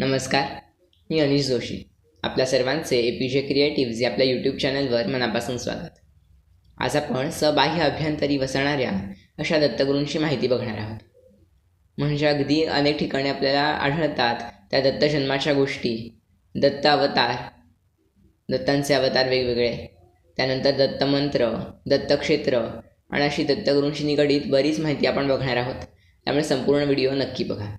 नमस्कार मी अनिश जोशी. आपल्या सर्वांचे ए पी जे क्रिएटिव्ज या आपल्या यूट्यूब चॅनलवर मनापासून स्वागत. आज आपण सबाह्य अभ्यंतरी वसणाऱ्या अशा दत्तगुरूंची माहिती बघणार आहोत. म्हणजे अगदी अनेक ठिकाणी आपल्याला आढळतात त्या दत्त जन्माच्या गोष्टी. दत्त अवतार दत्तांचे अवतार वेगवेगळे. त्यानंतर दत्तमंत्र दत्तक्षेत्र आणि अशी दत्तगुरूंशी निगडीत बरीच माहिती आपण बघणार आहोत. त्यामुळे संपूर्ण व्हिडिओ नक्की बघा.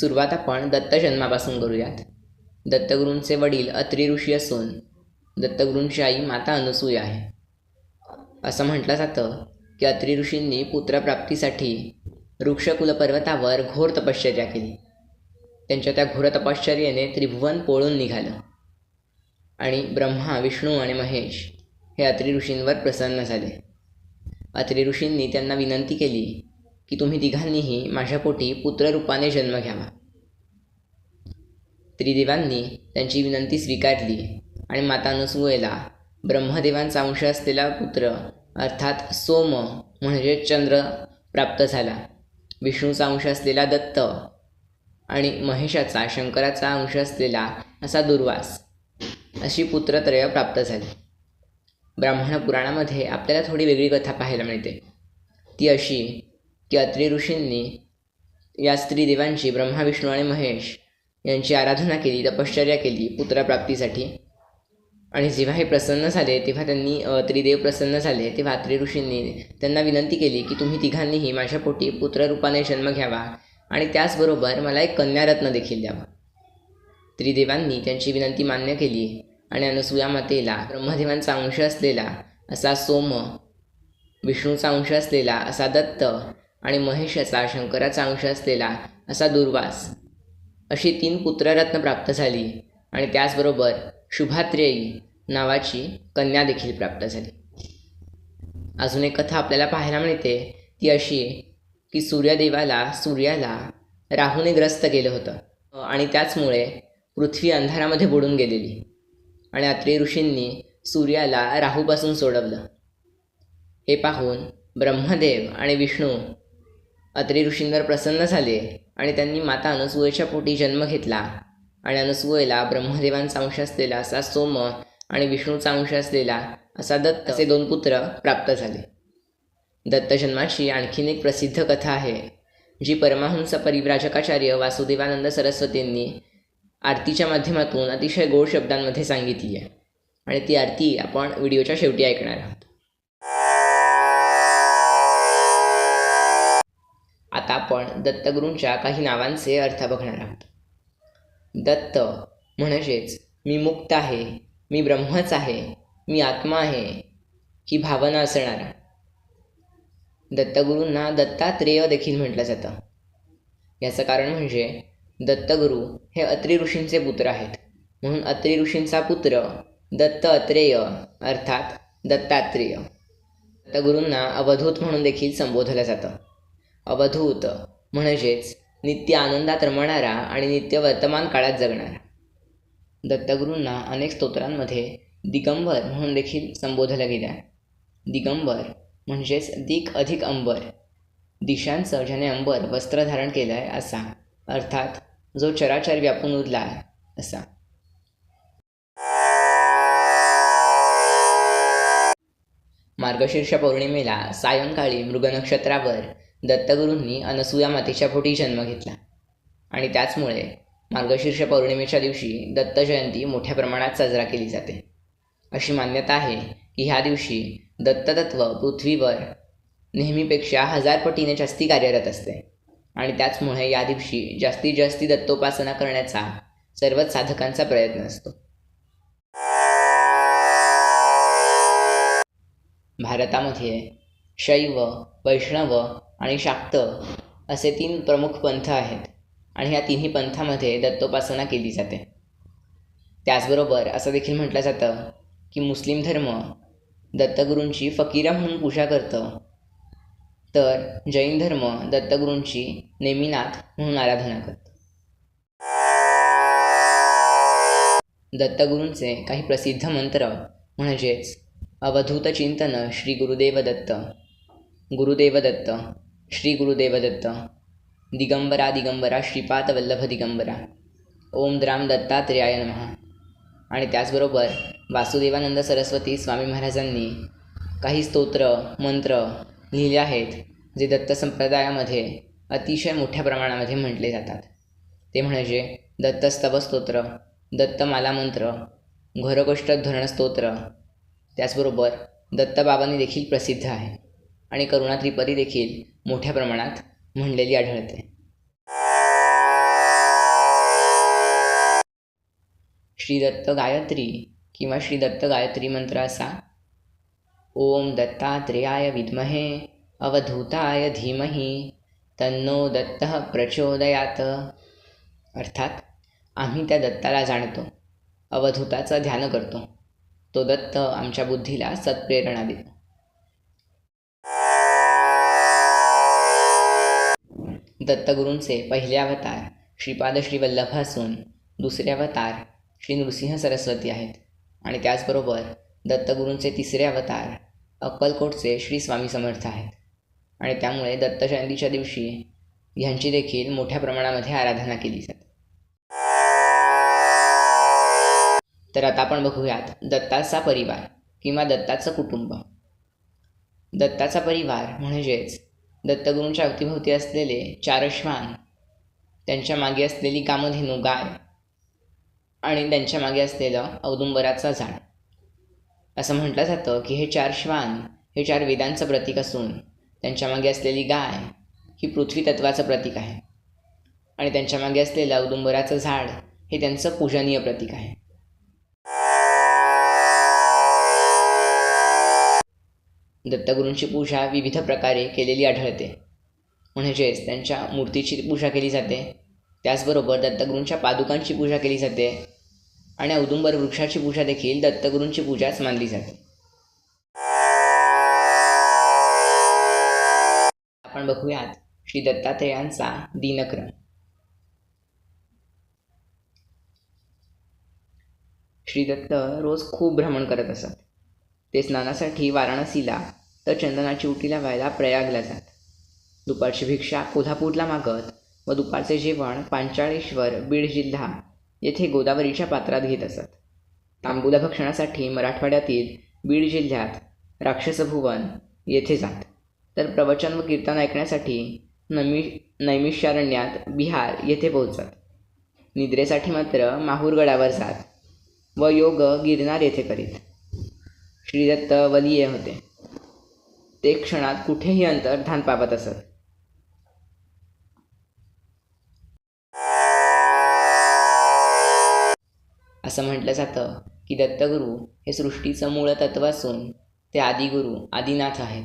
सुरुवात आपण दत्त जन्मापासून करूयात. दत्तगुरूंचे वडील अत्री ऋषी असून दत्तगुरूंची आई माता अनुसूया आहे. असं म्हटलं जातं की अत्री ऋषींनी पुत्रप्राप्तीसाठी वृक्षकुल पर्वतावर घोर तपश्चर्या केली. त्यांच्या त्या घोर तपश्चर्येने त्रिभुवन पोळून निघालं. आणि ब्रह्मा विष्णू आणि महेश हे अत्री ऋषींवर प्रसन्न झाले. अत्री ऋषींनी त्यांना विनंती केली की तुम्ही तिघांनीही माझ्या पोटी पुत्ररूपाने जन्म घ्यावा. त्रिदेवांनी त्यांची विनंती स्वीकारली आणि माता नसुएला ब्रह्मदेवांचा अंश असलेला पुत्र अर्थात सोम म्हणजे चंद्र प्राप्त झाला. विष्णूचा अंश असलेला दत्त आणि महेशाचा शंकराचा अंश असलेला असा दुर्वास. अशी पुत्रत्रय प्राप्त झाली. ब्राह्मण पुराणामध्ये आपल्याला थोडी वेगळी कथा पाहायला मिळते. ती अशी की अत्री ऋषींनी या स्त्री देवांची ब्रह्मा विष्णू आणि महेश यांची आराधना केली तपश्चर्या केली पुत्रप्राप्तीसाठी. आणि जेव्हा हे प्रसन्न झाले तेव्हा त्यांनी त्रिदेव प्रसन्न झाले तेव्हा अत्री ऋषींनी त्यांना विनंती केली की तुम्ही तिघांनीही माझ्या पोटी पुत्ररूपाने जन्म घ्यावा आणि त्याचबरोबर मला एक कन्यारत्न देखील द्यावा. त्रिदेवांनी त्यांची विनंती मान्य केली आणि अनुसूया मातेला ब्रह्मदेवांचा अंश असलेला असा सोम विष्णूचा अंश असलेला असा दत्त आणि महेशाचा शंकराचा अंश असलेला असा दुर्वास. अशी तीन पुत्ररत्न प्राप्त झाली आणि त्याचबरोबर शुभात्रेयी नावाची कन्या देखील प्राप्त झाली. अजून एक कथा आपल्याला पाहायला मिळते. ती अशी की सूर्यदेवाला सूर्याला राहूने ग्रस्त केलं होतं आणि त्याचमुळे पृथ्वी अंधारामध्ये बुडून गेलेली आणि अत्रे ऋषींनी सूर्याला राहूपासून सोडवलं. हे पाहून ब्रह्मदेव आणि विष्णू अत्री ऋषींवर प्रसन्न झाले आणि त्यांनी माता अनसुयेच्या पोटी जन्म घेतला. आणि अनसुयेला ब्रह्मदेवांचा अंश असलेला असा सोम आणि विष्णूचा अंश असलेला असा दत्त असे दोन पुत्र प्राप्त झाले. दत्त जन्माची आणखीन एक प्रसिद्ध कथा आहे जी परमहंस परिव्राजकाचार्य वासुदेवानंद सरस्वतींनी आरतीच्या माध्यमातून अतिशय गोड शब्दांमध्ये सांगितली आहे. आणि ती आरती आपण व्हिडिओच्या शेवटी ऐकणार आहोत. आता आपण दत्तगुरूंच्या काही नावांचे अर्थ बघणार आहोत. दत्त म्हणजेच मी मुक्त आहे मी ब्रह्मच आहे मी आत्मा आहे ही भावना असणारा. दत्तगुरूंना दत्तात्रेय देखील म्हटलं जातं. याचं कारण म्हणजे दत्तगुरू हे अत्री ऋषींचे पुत्र आहेत. म्हणून अत्री ऋषींचा पुत्र दत्त अत्रेय अर्थात दत्तात्रेय. दत्तगुरूंना अवधूत म्हणून देखील संबोधलं जातं. अवधूत. म्हणजेच नित्य आनंदात रमणारा आणि नित्य वर्तमान काळात जगणारा. दत्तगुरूंना अनेक स्तोत्रांमध्ये दिगंबर म्हणून देखील संबोधलं गेलं. आहे दिगंबर म्हणजेच दिक अधिक अंबर. दिशांचं ज्याने अंबर वस्त्र धारण केलं आहे असा अर्थात जो चराचर व्यापून उरला आहे असा. मार्गशीर्ष पौर्णिमेला सायंकाळी मृग नक्षत्रावर दत्तगुरूंनी अनसूया मातेच्या पोटी जन्म घेतला. आणि त्याचमुळे मार्गशीर्ष पौर्णिमेच्या दिवशी दत्त जयंती मोठ्या प्रमाणात साजरा केली जाते. अशी मान्यता आहे की ह्या दिवशी दत्ततत्व पृथ्वीवर नेहमीपेक्षा हजार पटीने जास्ती कार्यरत असते. आणि त्याचमुळे या दिवशी जास्तीत जास्ती दत्तोपासना करण्याचा सर्वच साधकांचा प्रयत्न असतो. भारतामध्ये शैव वैष्णव आणि शाक्त असे तीन प्रमुख पंथ आहेत. आणि ह्या तिन्ही पंथामध्ये दत्तोपासना केली जाते. त्याचबरोबर असं देखील म्हटलं जातं की मुस्लिम धर्म दत्तगुरूंची फकीरा म्हणून पूजा करतं. तर जैन धर्म दत्तगुरूंची नेमिनाथ म्हणून आराधना करतो. दत्तगुरूंचे काही प्रसिद्ध मंत्र म्हणजेच अवधूत चिंतन श्री गुरुदेव दत्त गुरुदेव दत्त श्री गुरुदेवदत्त दिगंबरा दिगंबरा श्रीपाद वल्लभ दिगंबरा ओम द्राम दत्तात्रेयाय नमः. आणि त्याचबरोबर वासुदेवानंद सरस्वती स्वामी महाराजांनी काही स्तोत्र मंत्र लिहिले आहेत जे दत्त संप्रदायामध्ये अतिशय मोठ्या प्रमाणामध्ये म्हटले जातात. ते म्हणजे दत्तस्तव स्तोत्र दत्तमाला मंत्र घोरकोष्ठध्वरण स्तोत्र त्याचबरोबर दत्तबाबांनी देखील प्रसिद्ध आहे. आणि करुणा त्रिपदी देखील मोठ्या प्रमाणात म्हणलेली आढळते. श्री दत्त गायत्री किंवा श्री दत्त गायत्री मंत्र असा ओम दत्तात्रेयाय विद्महे अवधूताय धीमहि तन्नो दत्त प्रचोदयात. अर्थात आम्ही त्या दत्ताला जाणतो अवधूताचं ध्यान करतो. तो दत्त आमच्या बुद्धीला सत्प्रेरणा देतो. दत्तगुरूंचे पहिले अवतार श्रीपाद श्रीवल्लभ असून दुसरे अवतार श्री नृसिंह सरस्वती आहेत. आणि त्याचबरोबर दत्तगुरूंचे तिसरे अवतार अक्कलकोटचे श्री स्वामी समर्थ आहेत. आणि त्यामुळे दत्त जयंतीच्या दिवशी ह्यांची देखील मोठ्या प्रमाणामध्ये आराधना केली जाते. तर आता आपण बघूयात दत्ताचा परिवार किंवा दत्ताचं कुटुंब. दत्ताचा परिवार म्हणजेच दत्तगुरूंच्या अवतीभोवती असलेले चार श्वान त्यांच्या मागे असलेली कामधेनू गाय आणि त्यांच्या मागे असलेलं औदुंबराचा झाड. असं म्हटलं जातं की हे चार श्वान हे चार वेदांचं प्रतीक असून त्यांच्या मागे असलेली गाय ही पृथ्वी तत्वाचं प्रतीक आहे. आणि त्यांच्या मागे असलेलं औदुंबराचं झाड हे त्यांचं पूजनीय प्रतीक आहे. दत्तगुरूंची पूजा विविध प्रकारे केलेली आढळते. म्हणजेच त्यांच्या मूर्तीची पूजा केली जाते. त्याचबरोबर दत्तगुरूंच्या पादुकांची पूजा केली जाते. आणि औदुंबर वृक्षाची पूजा देखील दत्तगुरूंची पूजाच मानली जाते. आपण बघूयात श्री दत्तात्रेयांचा दिनक्रम. श्री दत्त रोज खूप भ्रमण करत असत. ते स्नानासाठी वाराणसीला तर चंदनाची उटी लावायला प्रयागला जात दुपारची भिक्षा कोल्हापूरला मागत व दुपारचे जेवण पांचाळेश्वर बीड जिल्हा येथे गोदावरीच्या पात्रात घेत असत. तांबूला भक्षणासाठी मराठवाड्यातील बीड जिल्ह्यात राक्षसभुवन येथे जात. तर प्रवचन व कीर्तन ऐकण्यासाठी नमी नैमिषारण्यात बिहार येथे पोहोचत. निद्रेसाठी मात्र माहूरगडावर जात व योग गिरनार येथे करीत. श्रीदत्त वलीय होते. ते क्षणात कुठेही अंतर्धान पावत असत. असं म्हटलं जातं की दत्तगुरू हे सृष्टीचं मूळ तत्व असून ते आदिगुरू आदिनाथ आहेत.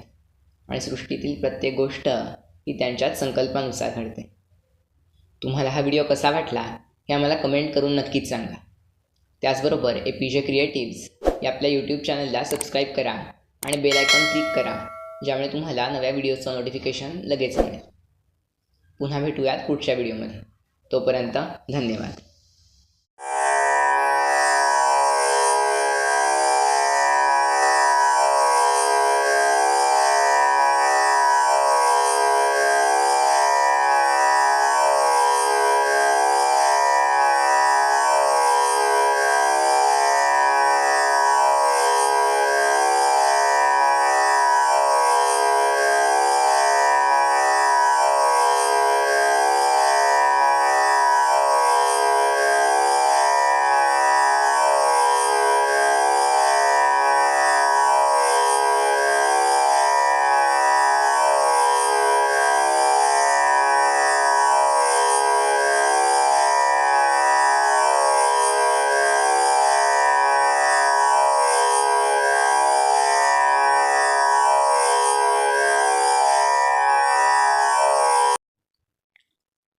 आणि सृष्टीतील प्रत्येक गोष्ट ही त्यांच्याच संकल्पानुसार घडते. तुम्हाला हा व्हिडिओ कसा वाटला हे आम्हाला कमेंट करून नक्कीच सांगा. त्याचबरोबर ए पी जे क्रिएटिव्स या आपल्या यूट्यूब चॅनलला सबस्क्राईब करा आणि बेल आयकॉन क्लिक करा ज्यामुळे तुम्हाला नव्या व्हिडिओचं नोटिफिकेशन लगेच मिळेल. पुन्हा भेटूयात पुढच्या व्हिडिओमध्ये तोपर्यंत धन्यवाद.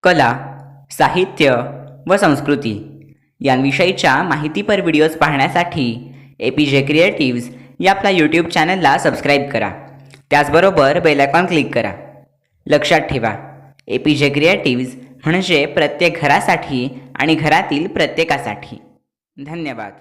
कला साहित्य व संस्कृती यांविषयीच्या माहितीपर व्हिडिओज पाहण्यासाठी ए पी जे क्रिएटिव्ज या आपल्या यूट्यूब चॅनलला सबस्क्राईब करा. त्याचबरोबर बेलायकॉन क्लिक करा. लक्षात ठेवा ए पी जे क्रिएटिव्ज म्हणजे प्रत्येक घरासाठी आणि घरातील प्रत्येकासाठी. धन्यवाद.